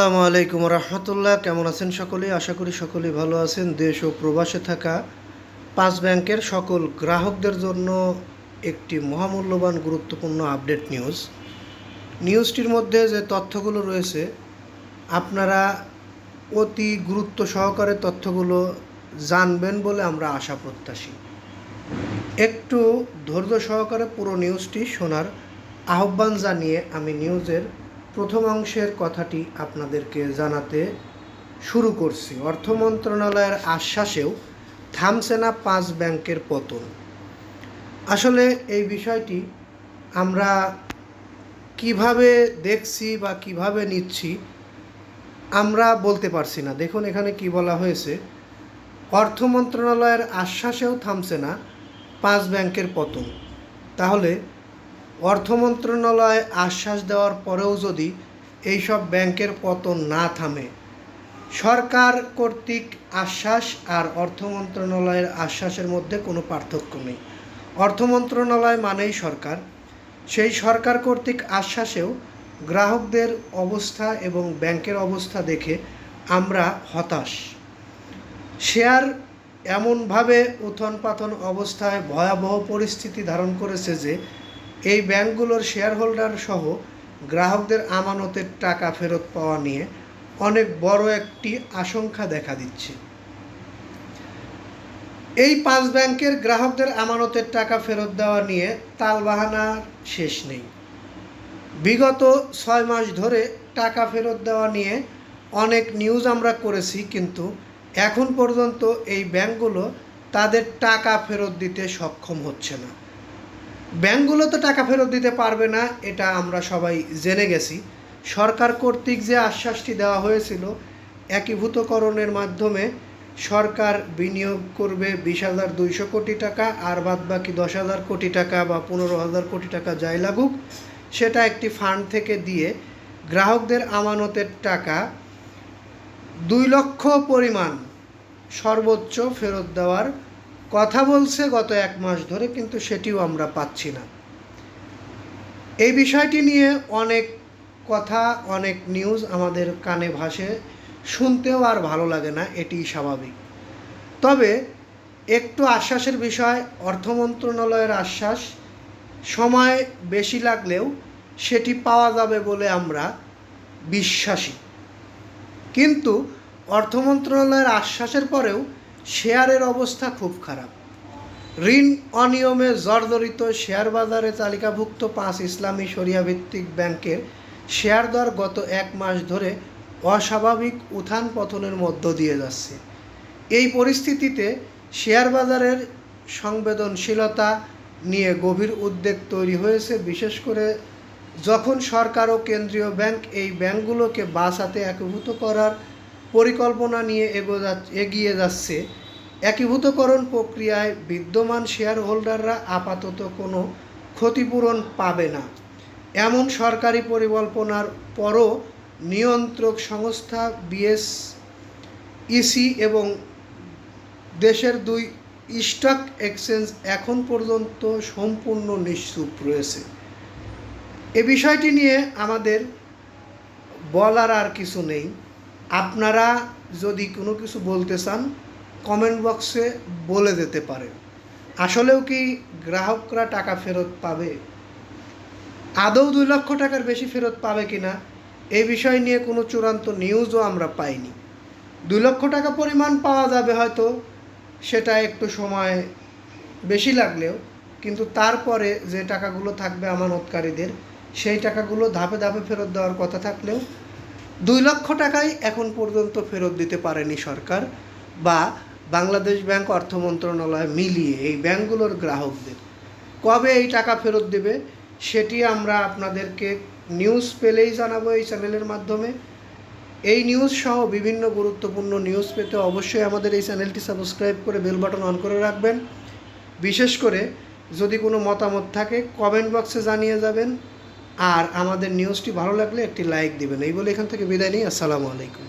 আসসালামু আলাইকুম রহমতুল্লাহ। কেমন আছেন সকলে? আশা করি সকলেই ভালো আছেন। দেশ ও প্রবাসে থাকা পাঁচ ব্যাংকের সকল গ্রাহকদের জন্য একটি মহামূল্যবান, গুরুত্বপূর্ণ আপডেট নিউজ। নিউজটির মধ্যে যে তথ্যগুলো রয়েছে, আপনারা অতি গুরুত্ব সহকারে তথ্যগুলো জানবেন বলে আমরা আশা প্রত্যাশী। একটু ধৈর্য সহকারে পুরো নিউজটি শোনার আহ্বান জানিয়ে আমি নিউজের প্রথম অংশের কথাটি আপনাদেরকে জানাতে শুরু করছি। অর্থ মন্ত্রণালয়ের আশ্বাসেও থামছে না পাঁচ ব্যাংকের পতন। আসলে এই বিষয়টি আমরা কীভাবে দেখছি বা কীভাবে নিচ্ছি আমরা বলতে পারছি না। দেখুন, এখানে কি বলা হয়েছে? অর্থ মন্ত্রণালয়ের আশ্বাসেও থামছে না পাঁচ ব্যাংকের পতন। তাহলে অর্থ মন্ত্রণালয় আশ্বাস দেওয়ার পরেও যদি এইসব ব্যাংকের পতন না থামে, সরকার কর্তৃক আশ্বাস আর অর্থ মন্ত্রণালয়ের আশ্বাসের মধ্যে কোনো পার্থক্য নেই। অর্থ মন্ত্রণালয় মানেই সরকার। সেই সরকার কর্তৃক আশ্বাসেও গ্রাহকদের অবস্থা এবং ব্যাংকের অবস্থা দেখে আমরা হতাশ। শেয়ার এমনভাবে উথন পাথন অবস্থায় ভয়াবহ পরিস্থিতি ধারণ করেছে যে এই ব্যাংকগুলোর শেয়ার হোল্ডার সহ গ্রাহকদের আমানতের টাকা ফেরত পাওয়া নিয়ে অনেক বড় একটি আশঙ্কা দেখা দিচ্ছে। এই পাঁচ ব্যাংকের গ্রাহকদের আমানতের টাকা ফেরত দেওয়া নিয়ে তালবাহানার শেষ নেই। বিগত ছয় মাস ধরে টাকা ফেরত দেওয়া নিয়ে অনেক নিউজ আমরা করেছি, কিন্তু এখন পর্যন্ত এই ব্যাংকগুলো তাদের টাকা ফেরত দিতে সক্ষম হচ্ছে না। ব্যাংকগুলো তো টাকা ফেরত দিতে পারবে না, এটা আমরা সবাই জেনে গেছি। সরকার কর্তৃক যে আশ্বাসটি দেওয়া হয়েছিল, একীভূতকরণের মাধ্যমে সরকার বিনিয়োগ করবে বিশ হাজার দুইশো কোটি টাকা, আর বাদ বাকি দশ হাজার কোটি টাকা বা পনেরো হাজার কোটি টাকা যাই লাগুক, সেটা একটি ফান্ড থেকে দিয়ে গ্রাহকদের আমানতের টাকা দুই লক্ষ পরিমাণ সর্বোচ্চ ফেরত দেওয়ার কথা বলছে গত এক মাস ধরে, কিন্তু সেটিও আমরা পাচ্ছি না। এই বিষয়টি নিয়ে অনেক কথা, অনেক নিউজ আমাদের কানে ভাসে, শুনতেও আর ভালো লাগে না এটি স্বাভাবিক। তবে একটু আশ্বাসের বিষয়, অর্থ মন্ত্রণালয়ের আশ্বাস, সময় বেশি লাগলেও সেটি পাওয়া যাবে বলে আমরা বিশ্বাসী। কিন্তু অর্থ মন্ত্রণালয়ের আশ্বাসের পরেও শেয়ারের অবস্থা খুব খারাপ। ঋণ অনিয়মে জর্জরিত শেয়ার বাজারে তালিকাভুক্ত পাঁচ ইসলামী শরিয়া ভিত্তিক ব্যাংকের শেয়ার দর গত এক মাস ধরে অস্বাভাবিক উত্থান পতনের মধ্য দিয়ে যাচ্ছে। এই পরিস্থিতিতে শেয়ার বাজারের সংবেদনশীলতা নিয়ে গভীর উদ্বেগ তৈরি হয়েছে, বিশেষ করে যখন সরকার ও কেন্দ্রীয় ব্যাংক এই ব্যাংকগুলোকে বাঁচাতে একীভূত করার পরিকল্পনা নিয়ে এগো এগিয়ে যাচ্ছে। একীভূতকরণ প্রক্রিয়ায় বিদ্যমান শেয়ার হোল্ডাররা আপাতত কোনো ক্ষতিপূরণ পাবে না। এমন সরকারি পরিকল্পনার পরও নিয়ন্ত্রক সংস্থা বিএস ইসি এবং দেশের দুই স্টক এক্সচেঞ্জ এখন পর্যন্ত সম্পূর্ণ নিশ্চুপ রয়েছে। এ বিষয়টি নিয়ে আমাদের বলার আর কিছু নেই। আপনারা যদি কোনো কিছু বলতে চান কমেন্ট বক্সে বলে দিতে পারেন। আসলেও কি গ্রাহকরা টাকা ফেরত পাবে? আদৌ দুই লক্ষ টাকার বেশি ফেরত পাবে কি না এই বিষয় নিয়ে কোনো চূড়ান্ত নিউজও আমরা পাইনি। দুই লক্ষ টাকা পরিমাণ পাওয়া যাবে হয়তো, সেটা একটু সময় বেশি লাগলেও, কিন্তু তারপরে যে টাকাগুলো থাকবে আমানতকারীদের, সেই টাকাগুলো ধাপে ধাপে ফেরত দেওয়ার কথা থাকলেও দুই লক্ষ টাকাই এখন পর্যন্ত ফেরত দিতে পারেনি সরকার বা বাংলাদেশ ব্যাংক অর্থ মন্ত্রণালয় মিলিয়ে এই ব্যাংকগুলোর গ্রাহকদের। কবে এই টাকা ফেরত দেবে সেটি আমরা আপনাদেরকে নিউজ পেলেই জানাব এই চ্যানেলের মাধ্যমে। এই নিউজ সহ বিভিন্ন গুরুত্বপূর্ণ নিউজ পেতে অবশ্যই আমাদের এই চ্যানেলটি সাবস্ক্রাইব করে বেল বাটন অন করে রাখবেন। বিশেষ করে যদি কোনো মতামত থাকে, কমেন্ট বক্সে জানিয়ে যাবেন। আর আমাদের নিউজটি ভালো লাগলে একটি লাইক দিবেন। এই বলে এখান থেকে বিদায় নিই। আসসালামু আলাইকুম।